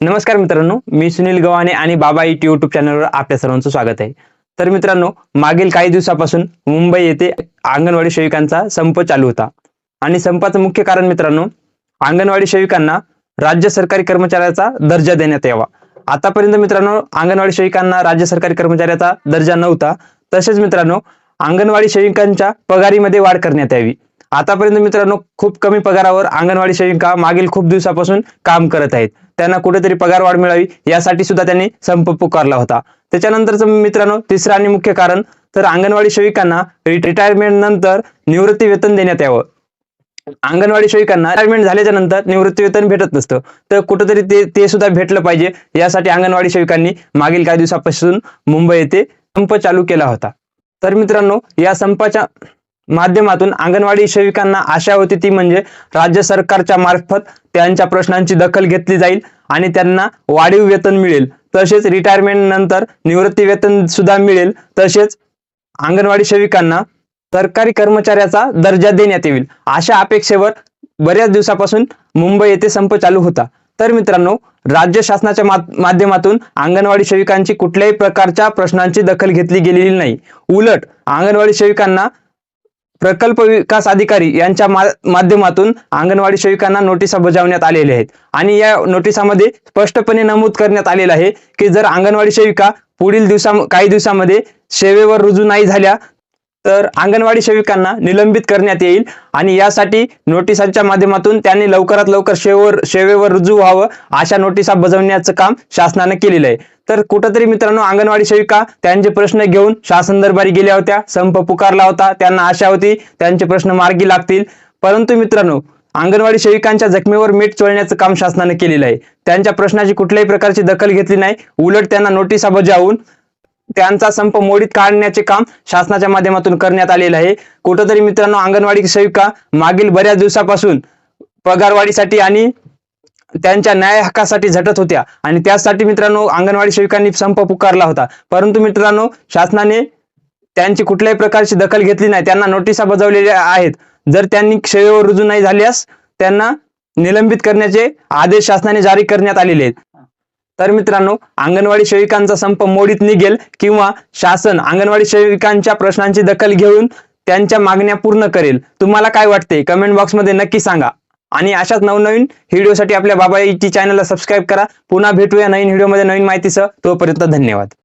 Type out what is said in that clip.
नमस्कार मित्रांनो मी सुनील गव्हाणे आणि बाबा इट युट्यूब चॅनलवर आपल्या सर्वांचं स्वागत आहे. तर मित्रांनो मागील काही दिवसापासून मुंबई येथे अंगणवाडी सेविकांचा संप चालू होता. आणि संपाचं मुख्य कारण मित्रांनो अंगणवाडी सेविकांना राज्य सरकारी कर्मचाऱ्याचा दर्जा देण्यात यावा. आतापर्यंत मित्रांनो अंगणवाडी सेविकांना राज्य सरकारी कर्मचाऱ्याचा दर्जा नव्हता. तसेच मित्रांनो अंगणवाडी सेविकांच्या पगारीमध्ये वाढ करण्यात यावी. आतापर्यंत मित्रांनो खूप कमी पगारावर अंगणवाडी सेविका मागील खूप दिवसापासून काम करत आहेत. त्यांना कुठेतरी पगार वाढ मिळावी यासाठी सुद्धा त्यांनी संप पुकारला होता. त्याच्यानंतरच मित्रांनो तिसरं आणि मुख्य कारण तर अंगणवाडी सेविकांना रिटायरमेंट नंतर निवृत्ती वेतन देण्यात यावं. अंगणवाडी सेविकांना रिटायरमेंट झाल्याच्यानंतर निवृत्ती वेतन भेटत नसतं. तर कुठेतरी ते ते सुद्धा भेटलं पाहिजे. यासाठी अंगणवाडी सेविकांनी मागील काही दिवसापासून मुंबई येथे संप चालू केला होता. तर मित्रांनो या संपाच्या माध्यमातून अंगणवाडी सेविकांना आशा होती ती म्हणजे राज्य सरकारच्या मार्फत त्यांच्या प्रश्नांची दखल घेतली जाईल आणि त्यांना वाढीव वेतन मिळेल. तसेच रिटायरमेंट नंतर निवृत्ती वेतन सुद्धा मिळेल. तसेच अंगणवाडी सेविकांना सरकारी कर्मचाऱ्याचा दर्जा देण्यात येईल. अशा अपेक्षेवर बऱ्याच दिवसापासून मुंबई येथे संप चालू होता. तर मित्रांनो राज्य शासनाच्या माध्यमातून अंगणवाडी सेविकांची कुठल्याही प्रकारच्या प्रश्नांची दखल घेतली गेलेली नाही. उलट अंगणवाडी सेविकांना प्रकल्प विकास अधिकारी यांच्या माध्यमातून अंगणवाडी सेविकांना नोटिसा बजावण्यात आलेल्या आहेत. आणि या नोटिसामध्ये स्पष्टपणे नमूद करण्यात आलेलं आहे की जर अंगणवाडी सेविका पुढील दिवसा काही दिवसामध्ये सेवेवर रुजू नाही झाल्या तर अंगणवाडी सेविकांना निलंबित करण्यात येईल आणि यासाठी नोटिसांच्या माध्यमातून त्यांनी लवकरात लवकर सेवेवर सेवेवर रुजू व्हावं अशा नोटिसा बजावण्याचं काम शासनानं केलेलं आहे. तर कुठंतरी मित्रांनो अंगणवाडी सेविका त्यांचे प्रश्न घेऊन शासन दरबारी गेल्या होत्या संप पुकारला होता त्यांना आशा होती त्यांचे प्रश्न मार्गी लागतील. परंतु मित्रांनो अंगणवाडी सेविकांच्या जखमेवर मीठ चोळण्याचं काम शासनाने केलेलं आहे. त्यांच्या प्रश्नाची कुठल्याही प्रकारची दखल घेतली नाही. उलट त्यांना नोटिसा बजावून त्यांचा संप मोडीत काढण्याचे काम शासनाच्या माध्यमातून करण्यात आलेलं आहे. कुठंतरी मित्रांनो अंगणवाडी सेविका मागील बऱ्याच दिवसापासून पगारवाढीसाठी आणि त्यांच्या न्याय हक्कासाठी झटत होत्या. आणि त्यासाठी मित्रांनो अंगणवाडी सेविकांनी संप पुकारला होता. परंतु मित्रांनो शासनाने त्यांची कुठल्याही प्रकारची दखल घेतली नाही. त्यांना नोटिसा बजावलेल्या आहेत. जर त्यांनी सेवेवर रुजू नाही झाल्यास त्यांना निलंबित करण्याचे आदेश शासनाने जारी करण्यात आलेले आहेत. तर मित्रांनो अंगणवाडी सेविकांचा संप मोडीत निघेल किंवा शासन अंगणवाडी सेविकांच्या प्रश्नांची दखल घेऊन त्यांच्या मागण्या पूर्ण करेल. तुम्हाला काय वाटते? कमेंट बॉक्समध्ये नक्की सांगा. आणि अशाच नवनवीन व्हिडिओसाठी आपल्या बाबा चॅनलला सबस्क्राईब करा. पुन्हा भेटूया नवीन व्हिडिओमध्ये नवीन माहितीसह. तोपर्यंत धन्यवाद.